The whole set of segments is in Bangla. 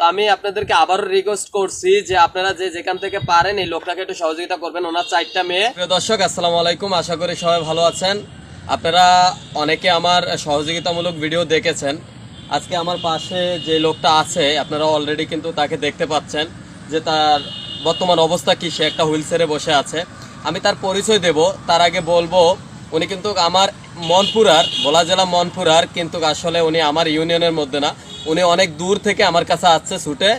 তো আমি আপনাদেরকে আবারও রিকোয়েস্ট করছি যে আপনারা যে যেখান থেকে পারেন এই লোকটাকে একটু সহযোগিতা করবেন, ওনার চারটা মেয়ে। প্রিয় দর্শক, আসসালামু আলাইকুম। আশা করি সবাই ভালো আছেন। আপনারা অনেকে আমার সহযোগিতামূলক ভিডিও দেখেছেন। আজকে আমার পাশে যে লোকটা আছে, আপনারা অলরেডি কিন্তু তাকে দেখতে পাচ্ছেন যে তার বর্তমান অবস্থা কি, সে একটা হুইল চেয়ারে বসে আছে। আমি তার পরিচয় দেব, তার আগে বলব, উনি কিন্তু আমার মনপুরার ভোলা জেলা মনপুরার, কিন্তু আসলে উনি আমার ইউনিয়নের মধ্যে না। উনি অনেক দূর থেকে আমার কাছে আসছে ছুটে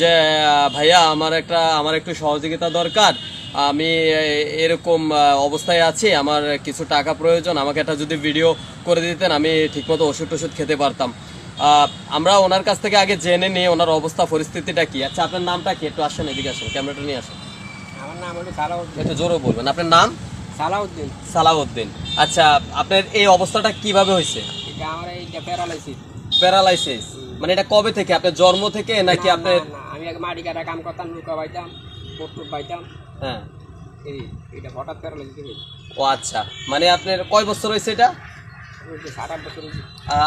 যে ভাইয়া আমার একটা আমার একটু সহযোগিতা দরকার। আমি এরকম অবস্থায় আছি আমার কিছু টাকা প্রয়োজন আমাকে একটা যদি ভিডিও করে দিতেন আমি ঠিকমতো ওষুধ টষুধ খেতে পারতাম। আমরা ওনার কাছ থেকে আগে জেনে নিই ওনার অবস্থা পরিস্থিতিটা কি? আচ্ছা আপনার নামটা কি? একটু আসেন এদিকে আসেন ক্যামেরাটা নিয়ে আসেন। আমার নাম হলো সালাউদ্দিন। একটু জোরে বলবেন আপনার নাম? সালাউদ্দিন। সালাউদ্দিন। আচ্ছা আপনার এই অবস্থাটা কীভাবে হয়েছে? এটা আমার প্যারালাইসিস প্যারালাইসিস? মানে এটা কবে থেকে? আপনার জন্ম থেকে নাকি আপনার আমি এক মাটি কাটা কাম করতাম নৌকা পাইতাম পোট্টুর পাইতাম হ্যাঁ। এই এটা হঠাৎ প্যারালাইসিস ও আচ্ছা। মানে আপনার কয় বছর হয়েছে এটা? সাত আট বছর হয়েছে।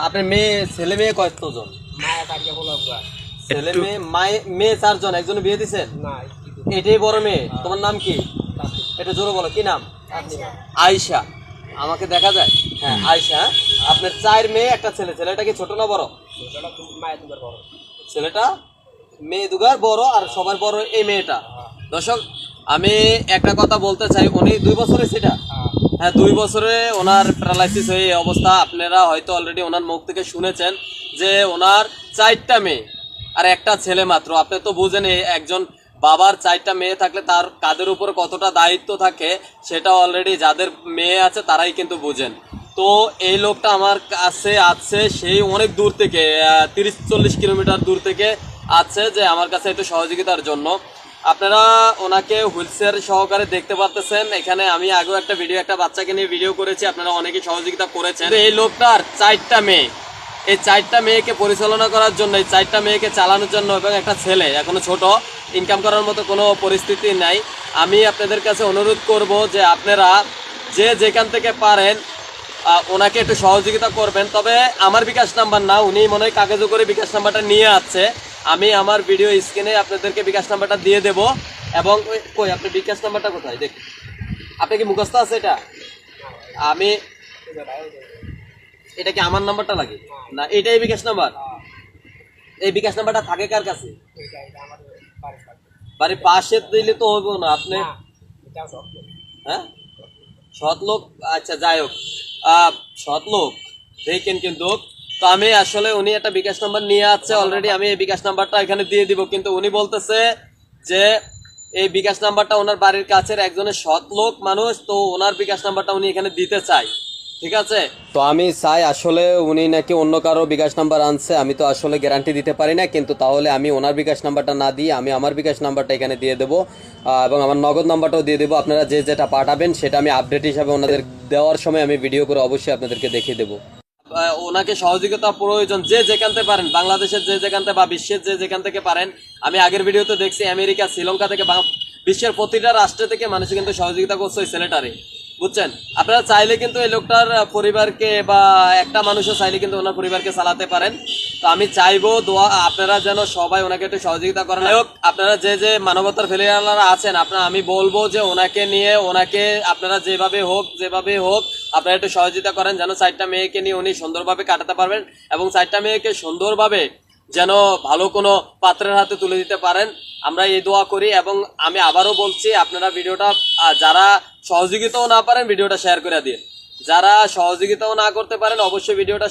আপনার মেয়ে ছেলে মেয়ে কতজন? মায়া তাকে বলো ছেলে মেয়ে মায়ে মেয়ে চারজন একজন বিয়ে দিছেন? না এটাই বড় মেয়ে। তোমার নাম কি? এটা জোরে বলো কি নাম? আয়শা। আমাকে দেখা যায়? হ্যাঁ আয়শা হ্যাঁ? আপনার চার মেয়ে একটা ছেলে। ছেলেটা কি ছোট না বড়? ছেলেটা মেয়ে দুগার বড় আর সবার বড় এই মেয়েটা। দর্শক আমি একটা কথা বলতে চাই। উনি দুই বছরে সেটা? হ্যাঁ। হ্যাঁ দুই বছরে ওনার প্যারালাইসিস হয়ে এই অবস্থা। আপনারা হয়তো অলরেডি ওনার মুখ থেকে শুনেছেন যে ওনার চারটা মেয়ে আর একটা ছেলে মাত্র। আপনি তো বুঝেন এই একজন বাবার চারটা মেয়ে থাকলে তার কাদের উপর কতটা দায়িত্ব থাকে সেটা অলরেডি যাদের মেয়ে আছে তারাই কিন্তু বুঝেন। তো এই লোকটা আমার কাছে আছে সেই অনেক দূর থেকে তিরিশ চল্লিশ কিলোমিটার দূর থেকে আছে যে আমার কাছে একটু সহযোগিতার জন্য। আপনারা ওনাকে হুইলচেয়ার সহকারে দেখতে পাচ্ছেন এখানে আমি আগেও একটা ভিডিও একটা বাচ্চাকে নিয়ে ভিডিও করেছি। আপনারা অনেকে সহযোগিতা করেছেন। এই লোকটার চারটা মেয়ে। এই চারটা মেয়েকে পরিচালনা করার জন্য, এই চারটা মেয়েকে চালানোর জন্য এবং একটা ছেলে, এখনও ছোট ইনকাম করার মতো কোনো পরিস্থিতি নাই। আমি আপনাদের কাছে অনুরোধ করব যে আপনারা যে যেখান থেকে পারেন ওনাকে একটু সহযোগিতা করবেন। তবে আমার বিকাশ নাম্বার না উনি মনে হয় কাগজে করে বিকাশ নাম্বারটা নিয়ে আসছে আমি আমার ভিডিও স্ক্রিনে আপনাদেরকে বিকাশ নাম্বারটা দিয়ে দেব। এবং কই আপনি বিকাশ নাম্বারটা কোথায়? দেখুন আপনি কি মুখস্থ আছে এটা? আমি এটা কি আমার নাম্বারটা লাগে না এটাই বিকাশ নাম্বার। এই বিকাশ নাম্বারটা থাকে কার কাছে? বাড়ির পাশে। দিলে তো হবে না আপনি হ্যাঁ? সৎ লোক আচ্ছা যাই হোক। সৎ লোক দেখেন কিন্তু তো আমি আসলে উনি একটা বিকাশ নাম্বার নিয়ে আসছে অলরেডি আমি এই বিকাশ নাম্বারটা এখানে দিয়ে দিব। কিন্তু উনি বলতেছে যে এই বিকাশ নাম্বারটা ওনার বাড়ির কাছের একজনের সৎ লোক মানুষ, তো ওনার বিকাশ নাম্বারটা উনি এখানে দিতে চাই ঠিক আছে? তো আমি চাই আসলে উনি নাকি অন্য কারও বিকাশ নাম্বার আনছে আমি তো আসলে গ্যারান্টি দিতে পারি না কিন্তু তাহলে আমি ওনার বিকাশ নাম্বারটা না দিয়ে আমি আমার বিকাশ নাম্বারটা এখানে দিয়ে দেবো এবং আমার নগদ নাম্বারটাও দিয়ে দেবো। আপনারা যে যেটা পাঠাবেন সেটা আমি আপডেট হিসাবে ওনাদের দেওয়ার সময় আমি ভিডিও করে অবশ্যই আপনাদেরকে দেখিয়ে দেবো। ওনাকে সহযোগিতা প্রয়োজন যে যেখান থেকে পারেন বাংলাদেশের যে যেখান থেকে বা বিশ্বের যে যেখান থেকে পারেন। আমি আগের ভিডিওতে দেখছি আমেরিকা শ্রীলঙ্কা থেকে বিশ্বের প্রতিটা রাষ্ট্র থেকে মানুষ কিন্তু সহযোগিতা করছে ওই ছেলেটারে। বুঝছেন? আপনারা চাইলে কিন্তু এই লোকটার পরিবারকে বা একটা মানুষও চাইলে কিন্তু ওনার পরিবারকে চালাতে পারেন। তো আমি চাইব দোয়া, আপনারা যেন সবাই ওনাকে একটু সহযোগিতা করেন। হোক, আপনারা যে যে মানবতার ফেলিয়ালারা আছেন, আপনারা, আমি বলব যে ওনাকে নিয়ে, ওনাকে আপনারা যেভাবে হোক যেভাবে হোক, আপনারা একটু সহযোগিতা করেন যেন চারটা মেয়েকে নিয়ে উনি সুন্দরভাবে কাটাতে পারবেন এবং চারটা মেয়েকে সুন্দরভাবে যেন ভালো কোনো পাত্রের হাতে তুলে দিতে পারেন। আমরা এই দোয়া করি এবং আমি আবারও বলছি, আপনারা ভিডিওটা যারা সহযোগিতাও না পারেন, ভিডিওটা শেয়ার করে দিন যারা সহযোগিতাও না করতে পারেন, অবশ্যই ভিডিওটা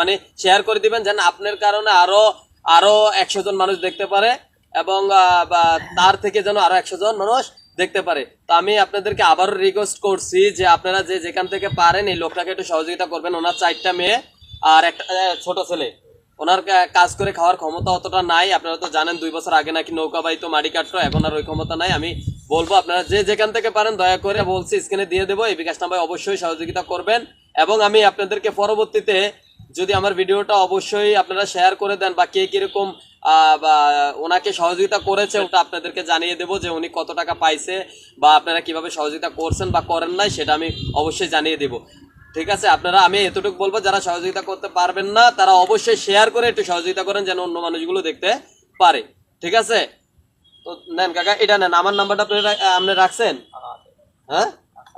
মানে শেয়ার করে দিবেন, যেন আপনার কারণে আরও আরও একশো জন মানুষ দেখতে পারে এবং তার থেকে যেন আরও একশো জন মানুষ দেখতে পারে। তো আমি আপনাদেরকে আবারও রিকোয়েস্ট করছি যে আপনারা যে যেখান থেকে পারেন, এই লোকটাকে একটু সহযোগিতা করবেন। ওনার চারটা মেয়ে আর একটা ছোট ছেলে। ওনার কাজ করে খাওয়ার ক্ষমতা অতটা নাই। আপনারা তো জানেন, দুই বছর আগে নাকি নৌকা বাইতো মাটি কাটতো এখন আর ওই ক্ষমতা নাই। আমি বলব আপনারা যে যেখান থেকে পারেন দয়া করে বলছি, স্ক্রিনে দিয়ে দেবো, এই বিকাশ নাম্বার অবশ্যই সহযোগিতা করবেন। এবং আমি আপনাদেরকে পরবর্তীতে যদি আমার ভিডিওটা অবশ্যই আপনারা শেয়ার করে দেন বা কে কীরকম ওনাকে সহযোগিতা করেছে, ওটা আপনাদেরকে জানিয়ে দেবো যে উনি কত টাকা পাইছে বা আপনারা কীভাবে সহযোগিতা করছেন বা করেন নাই, সেটা আমি অবশ্যই জানিয়ে দেবো। ঠিক আছে, আপনারা, আমি এতটুকু বলব, যারা সহযোগিতা করতে পারবেন না, তারা অবশ্যই শেয়ার করে একটু সহযোগিতা করেন যেন অন্য মানুষগুলো দেখতে পারে। ঠিক আছে? তো নেন কাকা এটা নেন আমার নাম্বারটা আপনি আপনি রাখছেন? হ্যাঁ?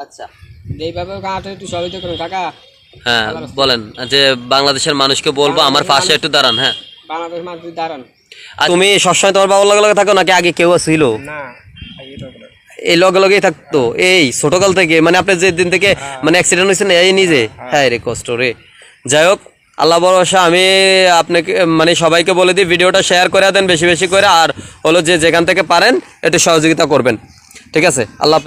আচ্ছা। এইভাবে কাঁটা একটু সহযোগিতা করুন কাকা। হ্যাঁ বলেন যে বাংলাদেশের মানুষকে বলব আমার পাশে একটু দাঁড়ান হ্যাঁ। বাংলাদেশ মানুষ দাঁড়ান। তুমি সবসময় তোমার বাবার লগে লগে থাকো নাকি আগে কেউ ছিল? না এই লগে লগেই থাকতো। এই ছোটকাল থেকে মানে আপনার যে দিন থেকে মানে অ্যাক্সিডেন্ট হয়েছে না এই নিজে। হ্যাঁ রে কষ্ট রে। যাই হোক আল্লাহ ভরসা, আমি আপনাকে মানে সবাইকে বলে দিই, ভিডিওটা শেয়ার করে দেন, বেশি বেশি করে, আর হলো যে যেখান থেকে পারেন একটু সহযোগিতা করবেন ঠিক আছে আল্লাহ।